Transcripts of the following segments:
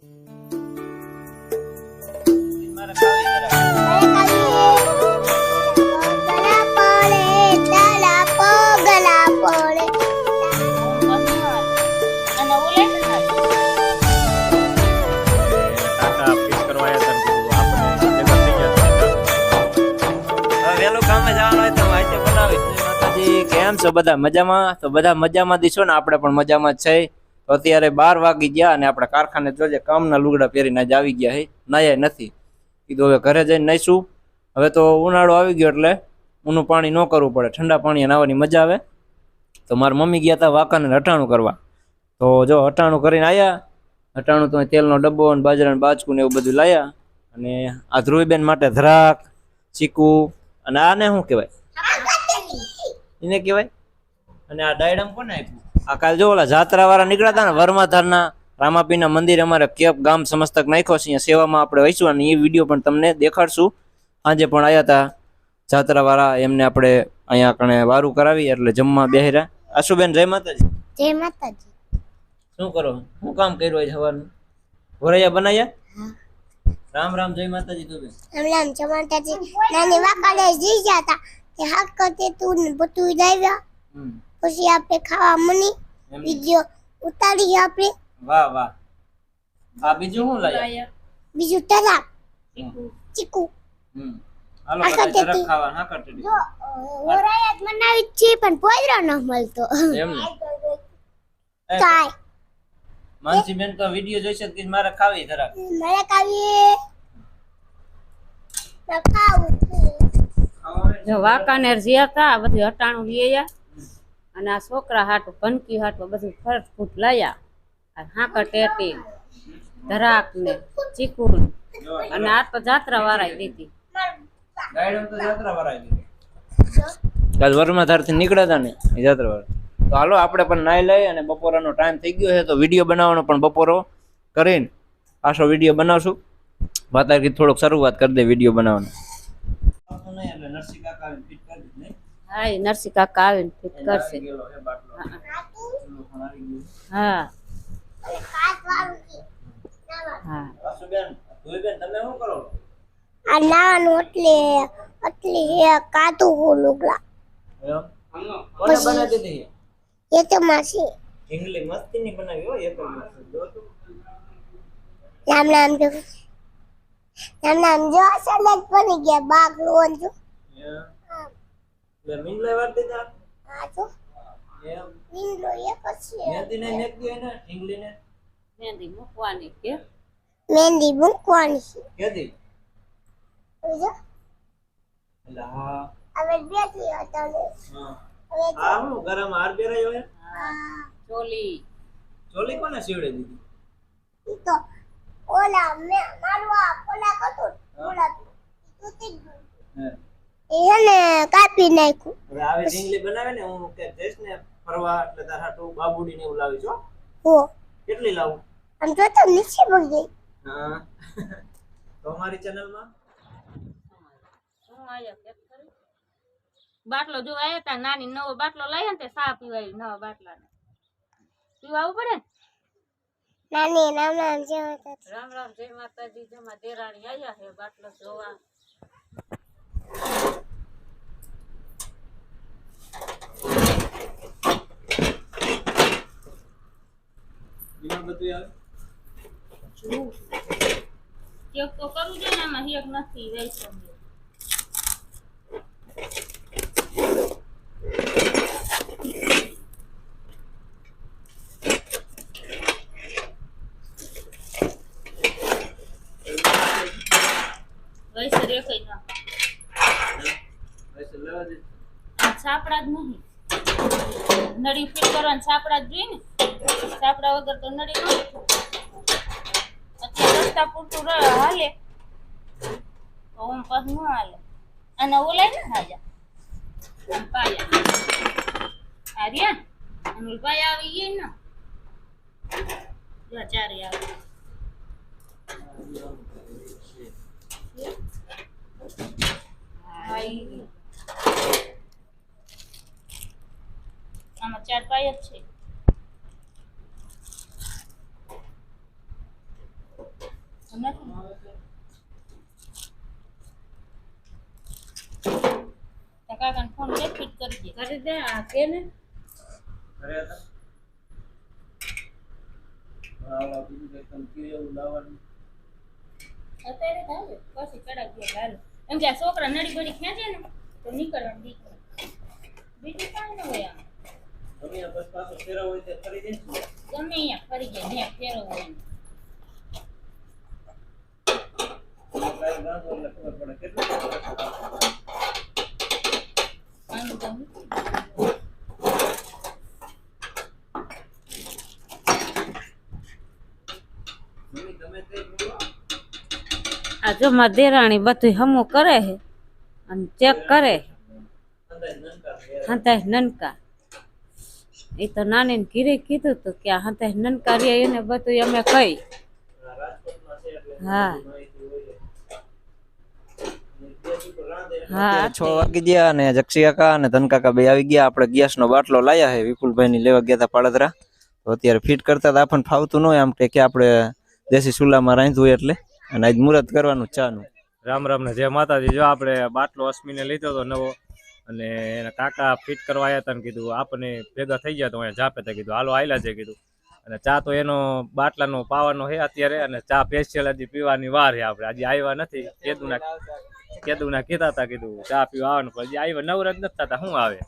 કામે છો બધા? મજામાં? તો બધા મજામાં દીશો ને? આપણે પણ મજામાં છે. તો અત્યારે બાર વાગી ગયા અને આપણે કારખાને જોજે કામના લુગડા પહેરીને જ આવી ગયા હે. નાયા નથી. કીધું હવે ઘરે જઈને નાઈશું હવે તો ઉનાળો આવી ગયો એટલે ઊનું પાણી ન કરવું પડે. ઠંડા પાણી નાહવાની મજા આવે. તો મારા મમ્મી ગયા હતા વાંકાને હટાણું કરવા. તો જો હટાણું કરીને આવ્યા હટાણું તો તેલનો ડબ્બો અને બાજરાનું બાચકું ને એવું બધું લાયા. અને આ ધ્રુવીબેન માટે ધરાક ચીકુ અને આને શું કહેવાય? એને કહેવાય? અને આ ડાયડમ કોને આપ્યું? આ કાલ જો ઓલા જાત્રા વાળા નીકળ્યા હતા ને વર્માધારના રામાપીના મંદિર અમારે કેપ ગામ સમસ્તક નાખ્યો છે અહીંયા સેવામાં આપણે વહીશું અને એ વીડિયો પણ તમને દેખાડશું. આજે પણ આવ્યા હતા જાત્રા વાળા એમને આપણે અહીંયા કણે વારું કરાવી એટલે જમવા બેહરા આશુબેન જય માતાજી. જય માતાજી. શું કરો? શું કામ કર્યું હોય સવારનું વરૈયા બનાવ્યા રામ રામ જય માતાજી તું રામ રામ જય માતાજી. નાની વાકાડે જી જાતા તે. હાક કરતી તું બધું લાવ્યા. પછી આપણે ખાવા મની બીજો ઉતારી આપણે વાહ વાહ. આ બીજું શું લાયા? બીજું તરાક ચીકુ. હમ. હાલો કરતી ખાવા હા કટડી. જો વરાયા મનાવી છે પણ પોદરો ન મળતો. એમ ને? માનસી બેન તો વીડિયો જોઈશે કે મારે ખાવી જરાક. મારે ખાવી ખાવું જો વાંકાનેર જ્યાં હતા આ બધું હટાણું લઈ આવ્યા અને આ છોકરા હાટું કનકી હાટું બધું ફરત ફૂટ લાયા. હાંકર ટેટી, ધરાક ને ચીકુ અને આ તો જાત્રા વાળા દીધી. કાલ નીકળ્યા હતા ને જાત્રા તો હાલો, આપણે પણ નાઈ લઈ અને બપોરાનો ટાઈમ થઈ ગયો છે, તો વીડિયો બનાવવાનો પણ બપોરો કરીને પાછો વીડિયો બનાવશું. વાતાવરણ થોડોક શરૂઆત કરી દે વીડિયો બનાવવાનો. હા એ નરસિંહ કાકા આવીને ફિટ કરશે. હા હા. આ નાનું એટલે એટલે હે કાતું હું લુગડા. કોને બનાવી દીધી એ તો માસી. ઢીંગલી મસ્તી ની બનાવી હો જો તું. રામ રામ જો. રામ રામ જો સલગ બની ગયા બાગ લોન જો. Yeah. લઈ વાર દીધા? આ જો. એમ? નીલો એક છે મહેંદી ને મેંદી ને ઢીંગલી ને? મહેંદી મૂકવાની કે? મહેંદી મૂકવાની છે. કેદી? જો લા હવે બેઠી હતા ને હા. હવે આ હું ગરમ હાર પહેરાયો હે હા. ચોલી. ચોલી કોને સીવડે દીધી? ઈ તો ઓલા મે મારવા ઓલા કતો ઓલા ગયું હે. એ ને કાપી નાખ્યું. હવે આવે ઢીંગલી બનાવે ને હું કે દેશ ને ફરવા એટલે તાર હાટુ બાબુડી ને ઉલાવી છો હો. કેટલી લાવું? આમ તો તો નીચે પડી ગઈ હા. તો અમારી ચેનલમાં હું આયા check કરી? બાટલો જો આયા તા નાની નવો બાટલો લાયા ને તે સા પીવાય નવા બાટલા પીવા પીવાવું પડે નાની નામ નામ જય માતાજી. રામ રામ જય માતાજી જમા દેરાણી આયા હે બાટલો જોવા. એક તો કરવું છે ને એમાં એક નથી વૈસો વૈસો રે કઈ ના છાપડા જ નહીં. નળી ફિટ કરવાના છાપડા જ જોઈએ ને. છાપડા વગર તો નળી ન રસ્તા પૂરતું હાલે. તો ઓમ પાસ ન હાલે. અને ઓલાય ને હાજા. પાયા. આ રહ્યા પાયા આવી ગઈ ને. જો ચારે આવે. હા, રહ્યું. આમાં ચાર પાય જ છે. કરી દે. આ કે ને? ઘરે હતા? આવા બીજું કંઈ કંકરી એવું લાવવાનું. અત્યારે થાય પછી કડાક દે હાલ. એમ કે આ છોકરા નડી બડી ખેંચે ને તો નીકળવાનું દીકરો બીજું કાંઈ ન હોય ગમે ફરી અહીંયા ફરી જાય ને ફેરવો હોય આ જો મારી દેરાણી બધું હમું કરે અને ચેક કરે નનકા. એ તો નાની ઘીરે કીધું તું કે આ હંતાય નનકા રે એને બધું અમે કહી આ રાજકોટમાં છે એટલે હા. હા છ વાગી ગયા અને જક્ષી કાકા અને ધન કાકા બે આવી ગયા. આપણે ગેસ નો બાટલો લાયા છે વિપુલભાઈ ની લેવા ગયા હતા પાડદરા તો અત્યારે ફિટ કરતા હતા આપણને ફાવતું ન હોય આમ કે આપણે દેશી ચૂલામાં રાંધવું હોય એટલે. અને આજ મુહૂર્ત કરવાનું ચાનું. રામ રામ ને જય માતાજી. જો આપણે બાટલો અશ્મીને લીધો હતો નવો અને એના કાકા ફિટ કરવા આવ્યા હતા ને કીધું આપણને ભેગા થઈ ગયા તો અહીંયા જાપે તે કીધું હાલો આયલા છે. કીધું. અને ચા તો એનો બાટલાનો પાવાનો છે અત્યારે અને ચા સ્પેશિયલ હજી પીવાની વાર છે આપણે. હજી આવ્યા નથી. કેદુના કેદુના કીધા હતા કીધું ચા પીવા આવવાનું પણ હજી આવ્યા નવરા જ નથી થતા. શું આવે?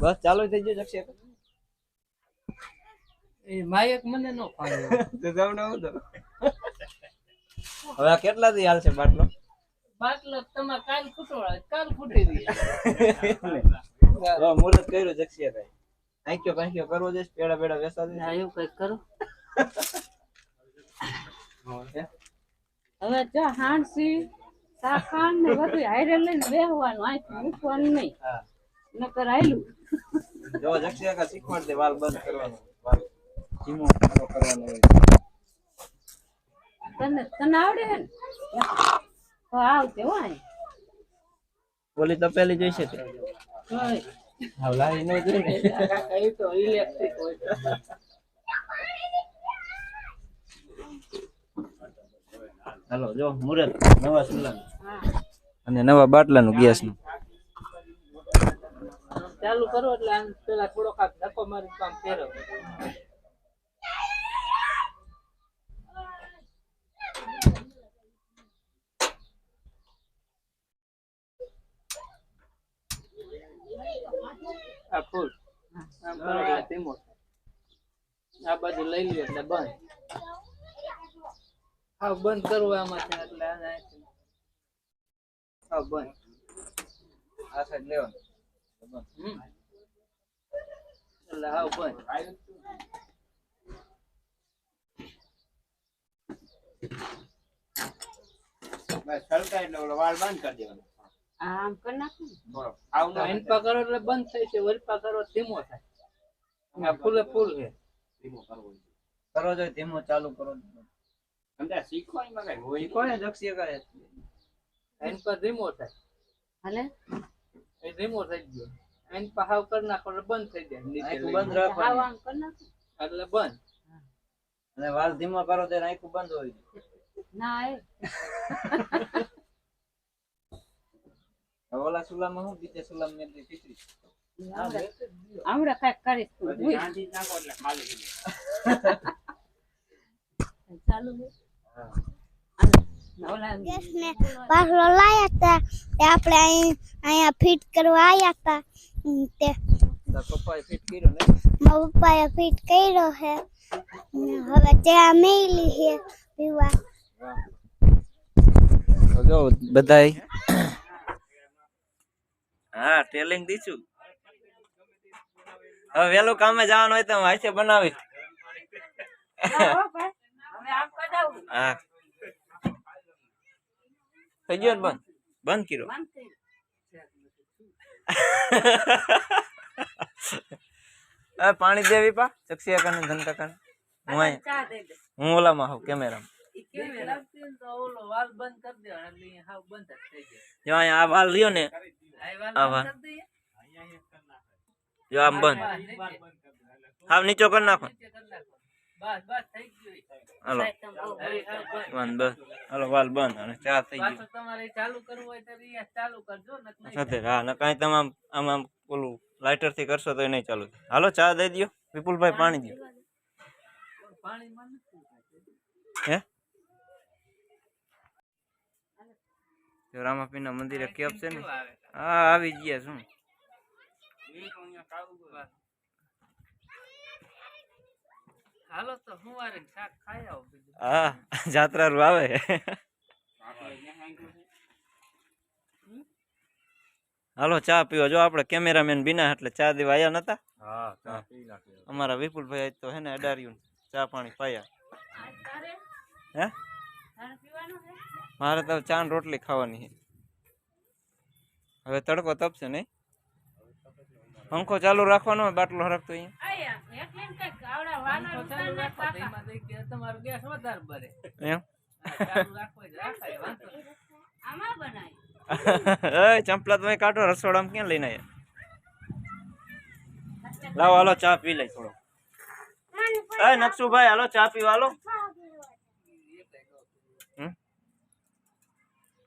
બસ ચાલુ થઈ ગયો જક્ષે. એ માયક મને નો ફાવે. હવે આ કેટલા દી હાલશે બાટલો? બાટલો તમાર કાલ ફૂટોળા કાલ ફૂટી દી હવે મુહૂર્ત કર્યું જક્ષી કાકા આંખ્યો પાંક્યો કરવો દેશ પેડા પેડા વેસા દે આયો કઈ કરો. હવે જો હાંસી સાખાન ને બધું હારે લઈને બેહવાનું. આંખ મૂકવાનું નહીં. હા. નકર આયલું જો જક્ષી કા શીખવાડ દે વાલ બંધ કરવાનો. વાલ ધીમો ધીમો કરવાનો હોય. તને તને આવડે હે ને? તો આવજે હો બોલી તો પેલી જોઈશે તે. જોઈ. ને તો ઇલેક્ટ્રિક હોય હાલો જો મુરત નવા સુલા અને નવા બાટલાનું ગેસનું. ચાલુ કરો એટલે આમ પેલા થોડોક ધક્કો મારી કામ ફેરવ આ ફૂલ આમ કરો એટલે ધીમો આ બાજુ લઈ લ્યો એટલે બંધ. હા બંધ કરવું આમાંથી એટલે આને હા બંધ. આ સાઈડ લેવાનું. હમ. એટલે હા બંધ. બસ છલકાય એટલે ઓલો વાળ બંધ કરી દેવાનો. આમ કરી નાખું આવ કરો એટલે બંધ થાય છે વરપા કરો ધીમો થાય. ફૂલે ફૂલ છે. ધીમો કરો જો ધીમો ચાલુ કરો સમજા શીખો એમાં કઈ હોય કોને જક્ષી કરે એનપા ધીમો થાય. હાલે? એ ધીમો થઈ ગયો. એનપા હાવ કર નાખો એટલે બંધ થઈ જાય. નીચે. બંધ હાવ આમ કરી નાખું. એટલે બંધ. અને વાલ ધીમો કરો તો આંખું બંધ હોય. ના એ. ઓલા સુલામાં હું બીજે સુલામાં મેં એટલી ખીચડી આવડે કંઈક કરીશ તું ભૂલ. ચાલુ છે. અને ઓલા ગેસને બાટલો લાયા હતા તે આપણે અહીં અહીંયા ફિટ કરવા આવ્યા હતા હમ, તે તાર પપ્પાએ ફિટ કર્યો ને મારા પપ્પાએ ફિટ કર્યો છે ને હવે ચા મેલી છે પીવા તો જો બધાય હા ટેલિંગ દીધું. હવે વેલું કામે જવાનું હોય તો હું હાથે બનાવી હો ભાઈ, હવે આમ કઢાવું. હા. થઈ ગયો બંધ? બંધ કર્યો? બંધ કરી. હવે પાણી દેવી પા ચક્ષી કાને ને કાને હું. હું ઓલામાં હોઉં કેમેરામાં. જ અહીંયા આ વાલ લ્યો ને આ વાલ આ બંધ વાલ. કરી દઈએ જો આમ બંધ બંધ થઈ જાય. હાવ નીચો કરી નાખો નીચે કરી નાખો. બસ બસ થઈ ગયું હાલો હવે હાવ બસ. બંધ બસ હાલો વાલ બંધ અને ચા થઈ ગઈ પાછું તમારે ચાલુ કરવું હોય તો અહીંયા ચાલુ કરજો નકર નહીં. સાથે હા ને કાંઈ તમે આમ આમ આમ ઓલું લાઇટરથી કરશો તો એ નહીં ચાલુ થાય. હાલો ચા દઈ દ્યો વિપુલભાઈ પાણી દો પાણીમાં નથી હે જો રામાપીના મંદિરે કેપ છે ને કેવું આવે? હા આવી ગયા શું હાલો તો હું વારે શાક ખાઈ આવું બીજું? હા જાત્રારું આવે. હાલો ચા પીવો. જો આપણે કેમેરામેન બિના એટલે ચા દેવા નતા. હા ચા પી નાખી. અમારા વિપુલભાઈ તો હે ને અડાર્યું ચા પાણી પાયા. હે? મારે તો ચા રોટલી ખાવાની છે હવે તડકો તપશે નહીં પંખો ચાલુ રાખવાનો હોય બાટલો હરકતો અહીંયા આયા એટલે ને કઈક આવડા વાલા તો ચાલુ ઉતારના રાખો તો કાકા. એમાં દઈ કે તમારો ગેસ વધારે ભરે એમ હા, ચાલુ રાખો જ રાખાય વાંધો નહીં. આમાં બનાય એ ચંપલા તમે કાઢો રસોડામાં ક્યાં લઈને આવ્યા લાવો હાલો ચા પી લઈ થોડો એ નકશુભાઈ હાલો ચા પીવા હાલો હા